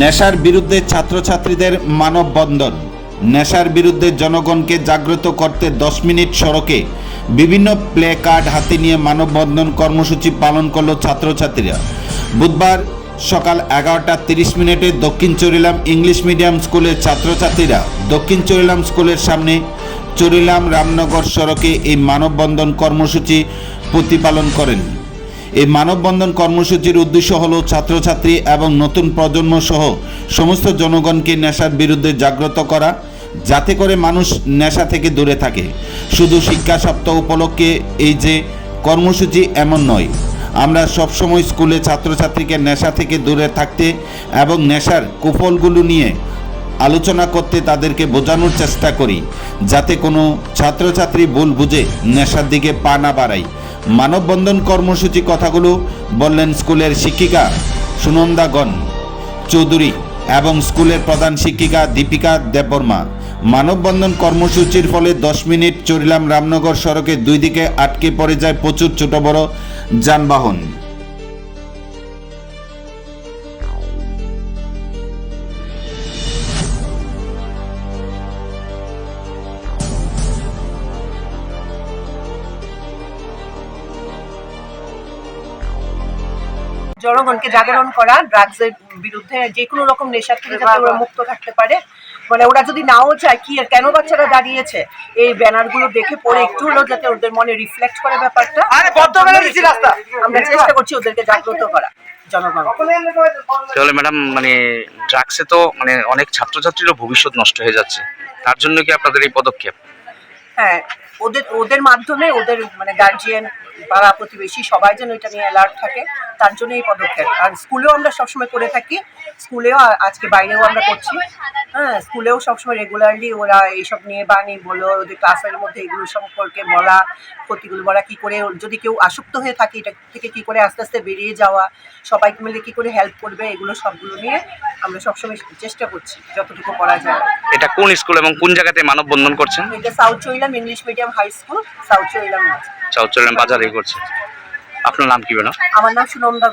নেশার বিরুদ্ধে ছাত্রছাত্রীদের মানববন্ধন। নেশার বিরুদ্ধে জনগণকে জাগ্রত করতে দশ মিনিট সড়কে বিভিন্ন প্লে কার্ড হাতে নিয়ে মানববন্ধন কর্মসূচি পালন করল ছাত্রছাত্রীরা। বুধবার সকাল এগারোটা তিরিশ মিনিটে দক্ষিণ চরিলাম ইংলিশ মিডিয়াম স্কুলের ছাত্রছাত্রীরা দক্ষিণ চরিলাম স্কুলের সামনে চরিলাম রামনগর সড়কে এই মানববন্ধন কর্মসূচি প্রতিপালন করেন। এই মানববন্ধন কর্মসূচির উদ্দেশ্য হল ছাত্রছাত্রী এবং নতুন প্রজন্ম সহ সমস্ত জনগণকে নেশার বিরুদ্ধে জাগ্রত করা, যাতে করে মানুষ নেশা থেকে দূরে থাকে। শুধু শিক্ষা সপ্তাহ উপলক্ষে এই যে কর্মসূচি এমন নয়, আমরা সবসময় স্কুলে ছাত্রছাত্রীকে নেশা থেকে দূরে থাকতে এবং নেশার কুফলগুলো নিয়ে আলোচনা করতে তাদেরকে বোঝানোর চেষ্টা করি, যাতে কোনো ছাত্রছাত্রী ভুল বুঝে নেশার দিকে পা না বাড়ায়। মানববন্ধন কর্মসূচি কথাগুলো বললেন স্কুলের শিক্ষিকা সুনন্দাগণ চৌধুরী এবং স্কুলের প্রধান শিক্ষিকা দীপিকা দেববর্মা। মানববন্ধন কর্মসূচির ফলে দশ মিনিট চরিলাম রামনগর সড়কে দুই দিকে আটকে পড়ে যায় প্রচুর ছোট বড় যানবাহন। জনগণকে জাগরণ করা ড্রাগসের বিরুদ্ধে যে কোনো রকম নেশার থেকে যাতে ওরা মুক্ত থাকতে পারে। মানে ওরা যদি নাও চায় কি আর কেন বাচ্চারা দাঁড়িয়েছে? এই ব্যানারগুলো দেখে পড়ে একটু হলেও যাতে ওদের মনে রিফ্লেক্ট করে ব্যাপারটা। আরে বদ্ধ করে দিছি রাস্তা। আমরা চেষ্টা করছি ওদেরকে জাগ্রত করা জনগণ। তাহলে ম্যাডাম মানে ড্রাগসে তো মানে অনেক ছাত্রছাত্রীরও ভবিষ্যৎ নষ্ট হয়ে যাচ্ছে। তার জন্য কি আপনাদের এই পদক্ষেপ? হ্যাঁ ওদের ওদের মাধ্যমে ওদের মানে গার্জিয়ান পাড়া প্রতিবেশী সবাই যেন এটা নিয়ে অ্যালার্ট থাকে, তার জন্য এই পদক্ষেপ। আর স্কুলেও আমরা সবসময় করে থাকি স্কুলেও আজকে বাইরেও আমরা করছি। হ্যাঁ স্কুলেও সবসময় রেগুলারলি ওরা এইসব নিয়ে বানি বলো ওদের ক্লাসের মধ্যে এগুলো সম্পর্কে বলা ক্ষতিগুলো বলা কি করে যদি কেউ আসক্ত হয়ে থাকে এটা থেকে কি করে আস্তে আস্তে বেরিয়ে যাওয়া সবাইকে মিলে কি করে হেল্প করবে এগুলো সবগুলো নিয়ে আমরা সবসময় চেষ্টা করছি যতটুকু করা যায়। এটা কোন স্কুল এবং কোন জায়গাতে মানববন্ধন করছেন? এটা south Chailam English medium high school south Chailam আছে। চাউচলেন বাজারে করছে আপনার নাম কি ম্যাডাম আমার নাম সুনন্দা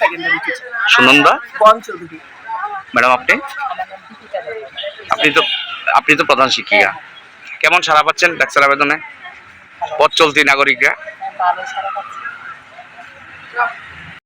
সেকেন্ডারি সুনন্দা? চৌধুরী। ম্যাডাম আপনি? আপনি তো আপনি তো প্রধান শিক্ষিকা। কেমন সারা পাচ্ছেন ডাক্তার আবেদনে? পথ চলতি নাগরিকরা?